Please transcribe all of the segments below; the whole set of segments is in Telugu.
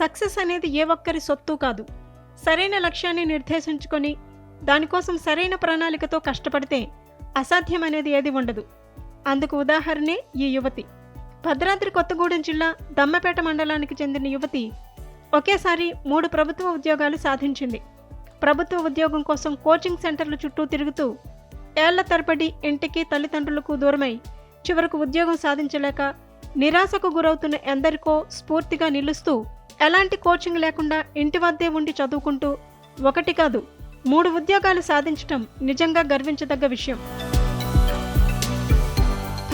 సక్సెస్ అనేది ఏ ఒక్కరి సొత్తు కాదు. సరైన లక్ష్యాన్ని నిర్దేశించుకొని దానికోసం సరైన ప్రణాళికతో కష్టపడితే అసాధ్యం అనేది ఏది ఉండదు. అందుకు ఉదాహరణే ఈ యువతి. భద్రాద్రి కొత్తగూడెం జిల్లా దమ్మపేట మండలానికి చెందిన యువతి ఒకేసారి మూడు ప్రభుత్వ ఉద్యోగాలు సాధించింది. ప్రభుత్వ ఉద్యోగం కోసం కోచింగ్ సెంటర్ల చుట్టూ తిరుగుతూ ఏళ్ళ తరబడి ఇంటికి తల్లిదండ్రులకు దూరమై చివరకు ఉద్యోగం సాధించలేక నిరాశకు గురవుతున్న ఎందరికో స్ఫూర్తిగా నిలుస్తూ ఎలాంటి కోచింగ్ లేకుండా ఇంటి వద్దే ఉండి చదువుకుంటూ ఒకటి కాదు మూడు ఉద్యోగాలు సాధించటం నిజంగా గర్వించదగ్గ విషయం.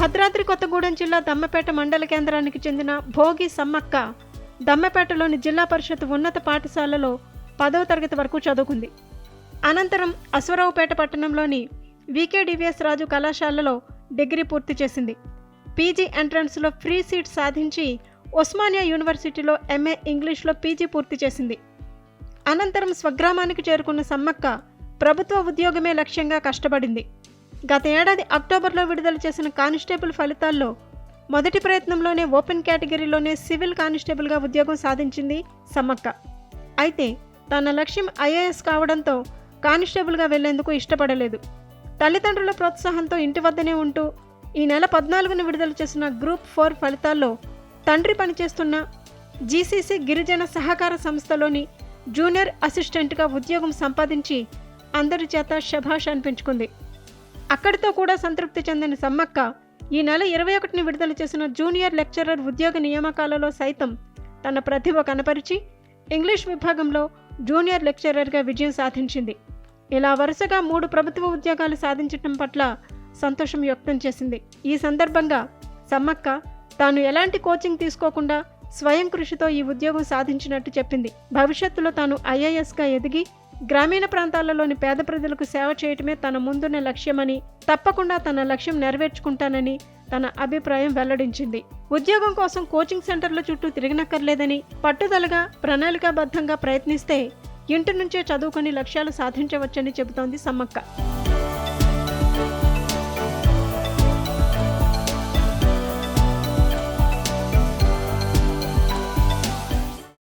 భద్రాద్రి కొత్తగూడెం జిల్లా దమ్మపేట మండల కేంద్రానికి చెందిన భోగి సమ్మక్క దమ్మపేటలోని జిల్లా పరిషత్ ఉన్నత పాఠశాలలో పదవ తరగతి వరకు చదువుకుంది. అనంతరం అశ్వరావుపేట పట్టణంలోని వికేడివిఎస్ రాజు కళాశాలలో డిగ్రీ పూర్తి చేసింది. పీజీ ఎంట్రన్స్లో ఫ్రీ సీట్ సాధించి ఉస్మానియా యూనివర్సిటీలో ఎంఏ ఇంగ్లీష్లో పీజీ పూర్తి చేసింది. అనంతరం స్వగ్రామానికి చేరుకున్న సమ్మక్క ప్రభుత్వ ఉద్యోగమే లక్ష్యంగా కష్టపడింది. గత ఏడాది అక్టోబర్లో విడుదల చేసిన కానిస్టేబుల్ ఫలితాల్లో మొదటి ప్రయత్నంలోనే ఓపెన్ కేటగిరీలోనే సివిల్ కానిస్టేబుల్గా ఉద్యోగం సాధించింది సమ్మక్క. అయితే తన లక్ష్యం ఐఏఎస్ కావడంతో కానిస్టేబుల్గా వెళ్ళేందుకు ఇష్టపడలేదు. తల్లిదండ్రుల ప్రోత్సాహంతో ఇంటి వద్దనే ఉంటూ ఈ నెల పద్నాలుగున విడుదల చేసిన గ్రూప్ ఫోర్ ఫలితాల్లో తండ్రి పనిచేస్తున్న జీసీసీ గిరిజన సహకార సంస్థలోని జూనియర్ అసిస్టెంట్గా ఉద్యోగం సంపాదించి అందరి చేత శభాష్ అనిపించుకుంది. అక్కడితో కూడా సంతృప్తి చెందిన సమ్మక్క ఈ నెల ఇరవై ఒకటిని విడుదల చేసిన జూనియర్ లెక్చరర్ ఉద్యోగ నియామకాలలో సైతం తన ప్రతిభ కనపరిచి ఇంగ్లీష్ విభాగంలో జూనియర్ లెక్చరర్గా విజయం సాధించింది. ఇలా వరుసగా మూడు ప్రభుత్వ ఉద్యోగాలు సాధించటం పట్ల సంతోషం వ్యక్తం చేసింది. ఈ సందర్భంగా సమ్మక్క తాను ఎలాంటి కోచింగ్ తీసుకోకుండా స్వయం కృషితో ఈ ఉద్యోగం సాధించినట్టు చెప్పింది. భవిష్యత్తులో తాను ఐఏఎస్గా ఎదిగి గ్రామీణ ప్రాంతాలలోని పేద ప్రజలకు సేవ చేయటమే తన ముందున్న లక్ష్యమని తప్పకుండా తన లక్ష్యం నెరవేర్చుకుంటానని తన అభిప్రాయం వెల్లడించింది. ఉద్యోగం కోసం కోచింగ్ సెంటర్ల చుట్టూ తిరిగినక్కర్లేదని పట్టుదలగా ప్రణాళికాబద్ధంగా ప్రయత్నిస్తే ఇంటి నుంచే చదువుకొని లక్ష్యాలు సాధించవచ్చని చెబుతోంది సమ్మక్క.